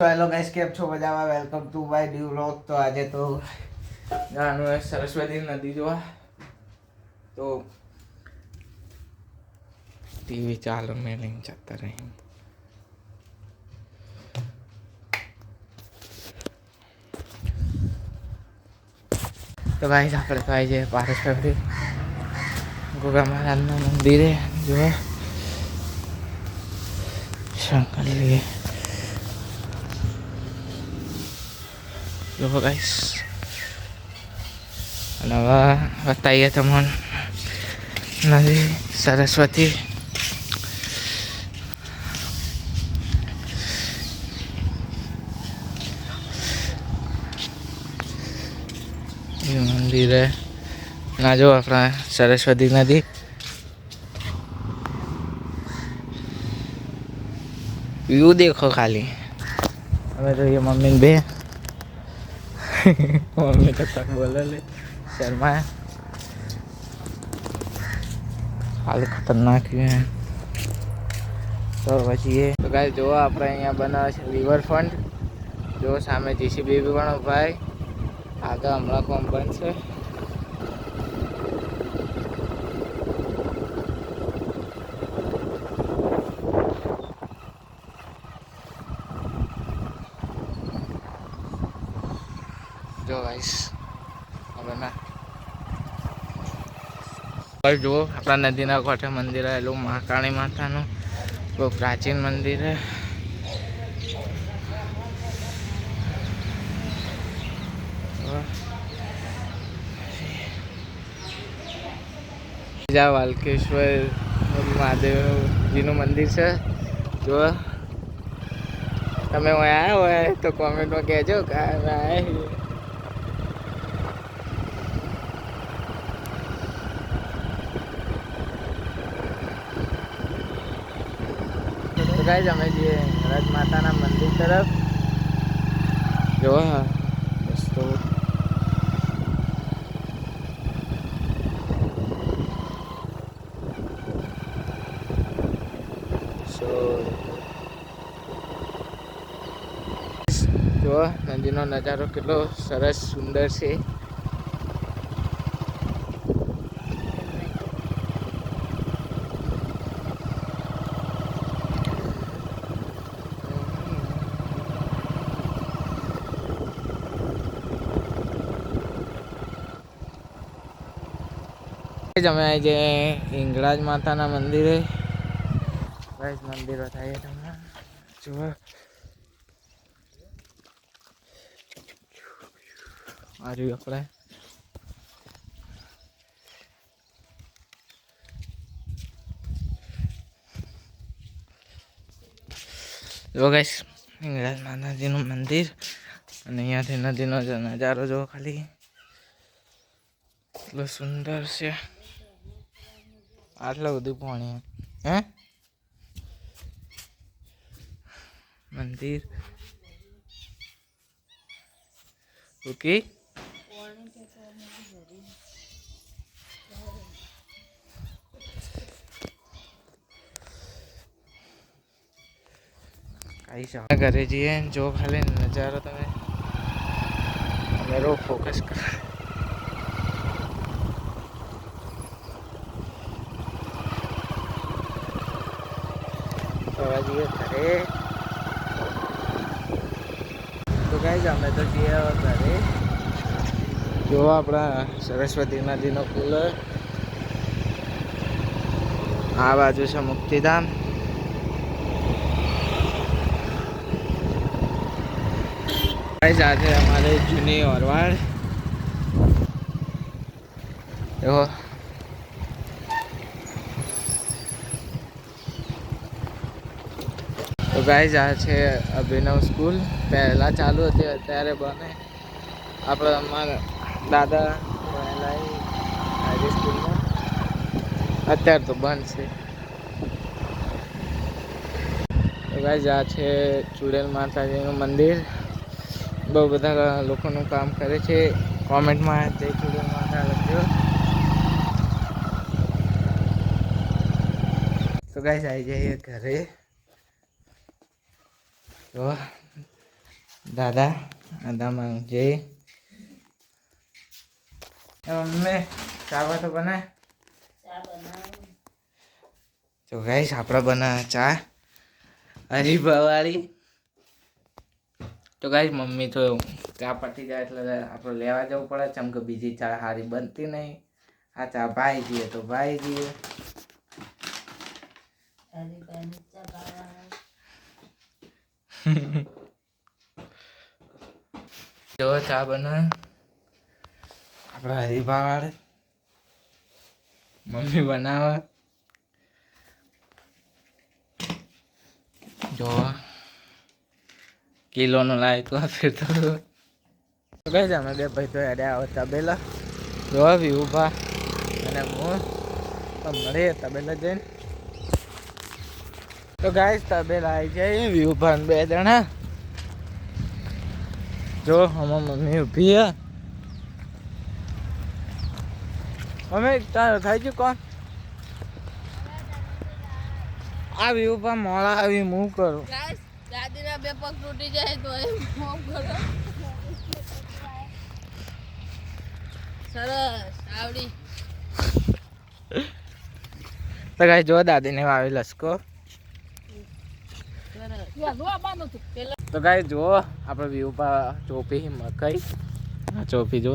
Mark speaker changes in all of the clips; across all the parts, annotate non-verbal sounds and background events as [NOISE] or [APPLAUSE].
Speaker 1: Hello guys કેમ છો મજામાં? Welcome to my new vlog તો આજે તો જાણું સરસ્વતી નદી જોવા. તો ટીવી ચાલુ મેં લઈને જતા રહી. તો ગાઈસ આપણે તો આવી જઈએ પારસપુરી ગોગા મહારાજના મંદિરે જોવા શંકરલીએ જો ગાઈસ અને હવે બતાવીએ તમને નદી સરસ્વતી એ મંદિરે ના જો આપણા સરસ્વતી નદી વ્યૂ દેખો ખાલી હવે તો એ મમ્મી બે મમ્મી તક બોલે લે શર્મા હાલ ખતરનાક છે તો પછી એ તો ગાય જો આપણે અહીંયા બનાવે છે રિવરફ્રન્ટ જો સામે જીસીબી પણ ભાઈ આગળ હમણાં કોમ બનશે જો ગાઈસ હવે ના હવે જુઓ, આપણા નદીના કાંઠે મંદિર આવેલું, મહાકાળી માતાનું. બહુ પ્રાચીન મંદિર છે. બીજા વાલકેશ્વર, મહાદેવજીનું મંદિર છે. જો તમે આવ્યા હોય તો કોમેન્ટમાં કહેજો કે આવ્યા ગાઈઝ અમે જઈએ રજ માતાના મંદિર તરફ. જો રસ્તો જો નદીનો નજારો કેટલો સરસ, સુંદર છે. અમે જે હિંગળાજ માતાના મંદિરે ગાઈસ મંદિર બતાવીએ તમને. જુઓ. આ આપણે. જો ગાઈસ હિંગળાજ માતાજીનું મંદિર. અને અહીંયાથી નદીનો નજારો જો ખાલી. એટલો સુંદર છે. આટલું બધું પાણી હે? મંદિર. ઓકે ઘરે જઈએ જો ખાલી નજારો તમે. મેરો ફોકસ કર જઈએ ઘરે. તો ગાઈઝ અમે તો જઈએ ઘરે. જો આપણા સરસ્વતી નદીનો પુલ. આ બાજુ છે મુક્તિધામ. આજે અમારે જૂની ઓરવાડ. એવો તો ગાઈઝ આ છે અભિનવ સ્કૂલ. પહેલાં ચાલુ હતી, અત્યારે બને. આપણે અમારા દાદા ભણેલા હાઈ સ્કૂલમાં. અત્યારે તો બંધ છે. તો ગાઈઝ આ છે ચુડેલ માતાજીનું મંદિર. બહુ બધા લોકોનું કામ કરે છે. કોમેન્ટમાં જય ચુડેલ માતા લખ્યો તો ગાઈઝ આવી જઈએ ઘરે. તો, દાદા દાદા માંગજે મમ્મી ચા તો બને. તો ગાઈશ આપણે બનાવે ચા. હરીફાવાળી. તો ગાઈશ મમ્મી તો ચા પતી જાય એટલે આપણે લેવા જવું પડે ચમ કે બીજી ચા સારી બનતી નહીં. આ ચા ભાઈ જઈએ તો ભાઈ જઈએ [LAUGHS] જો, ચા બનાવે આપણા હરીફાવાળે મમ્મી બનાવે. જો, કિલોનો લાય તો. આ ફેરતો કઈ અમે બે ભાઈ તો હેડે આવો તબેલા. જો ઊભા અને હું. તો મળે તબેલા જઈને. તો ગાઈસ તબેલા આવી જાય વિઉભા બે જણા. જો આમાં મમ્મી ઊભી હે. અમે તારો થાય છે કોણ? આવી પણ મોડા આવી હું કરું?
Speaker 2: દાદીના બે પગ તૂટી જાય તો એ મૂવ કરો? સરસ આવડી.
Speaker 1: તો ગાઈ જો દાદીને આવી લસકો. તો ગાઈ જો આપણે વ્યૂ પર ચોપી મકાઈ. આ ચોપી જો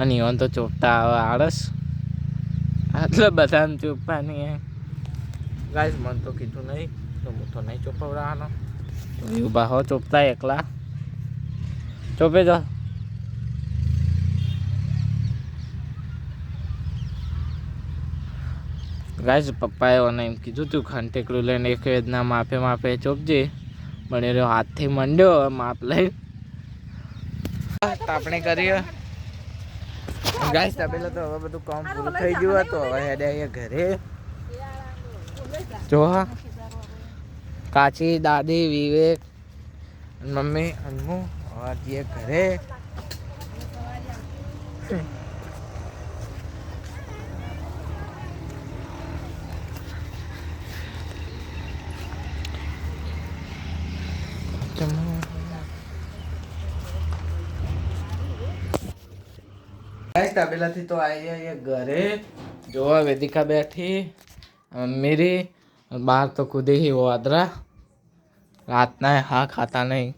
Speaker 1: અને ઓન તો ચોપતા આવે આળસ. આટલે બધાને ચોપવાની એમ. ગાઈસ, મન તો કીધું નહીં, તો હું તો નહીં ચોપવડાવવાનો વ્યૂ બા હો, ચોપતા એકલા. ચોપે જો ગાઈસ પપ્પાએ મને એમ કીધું તું ખંટેકડું લઈને એક વેદના માપે માપે ચોપજે. પણ એ રહ્યો હાથથી મંડ્યો માપ લઈ આપણે કરીએ. ગાઈસ તબેલો તો હવે બધું કામ પૂરું થઈ ગયું હતું. હવે હેડે અહીંયા ઘરે. જો હા. કાચી દાદી વિવેક મમ્મી અનમુ હવે ઘરે. ગાઈસ તબેલાથી તો આવી અહીંયા ઘરે. જોવા વેદિકા બેઠી મેરી બહાર તો કૂદી હી વાદરા રાતના હા ખાતા નહીં.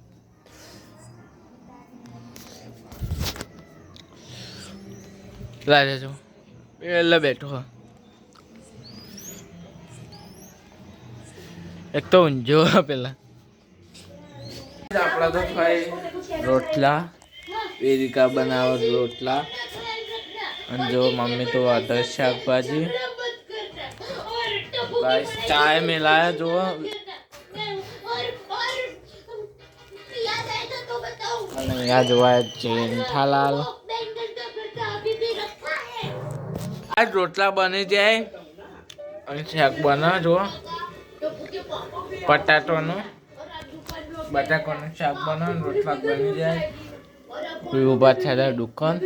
Speaker 1: રાજા એટલે બેઠો હા. એક તો ઊંઝો પેલા. આપણા તો ખાઈ રોટલા. વેદિકા બનાવો રોટલા. અને જો મમ્મી તો અધર શાકભાજી. ચાય મિલાયા જો અને અહીંયા જોવા જેઠાલાલ. આ રોટલા બની જાય. અને શાક બને જો બટાટોનું બટાકાનું શાક બનાવ રોટલા બની જાય. ઊભા થયેલા દુકાન.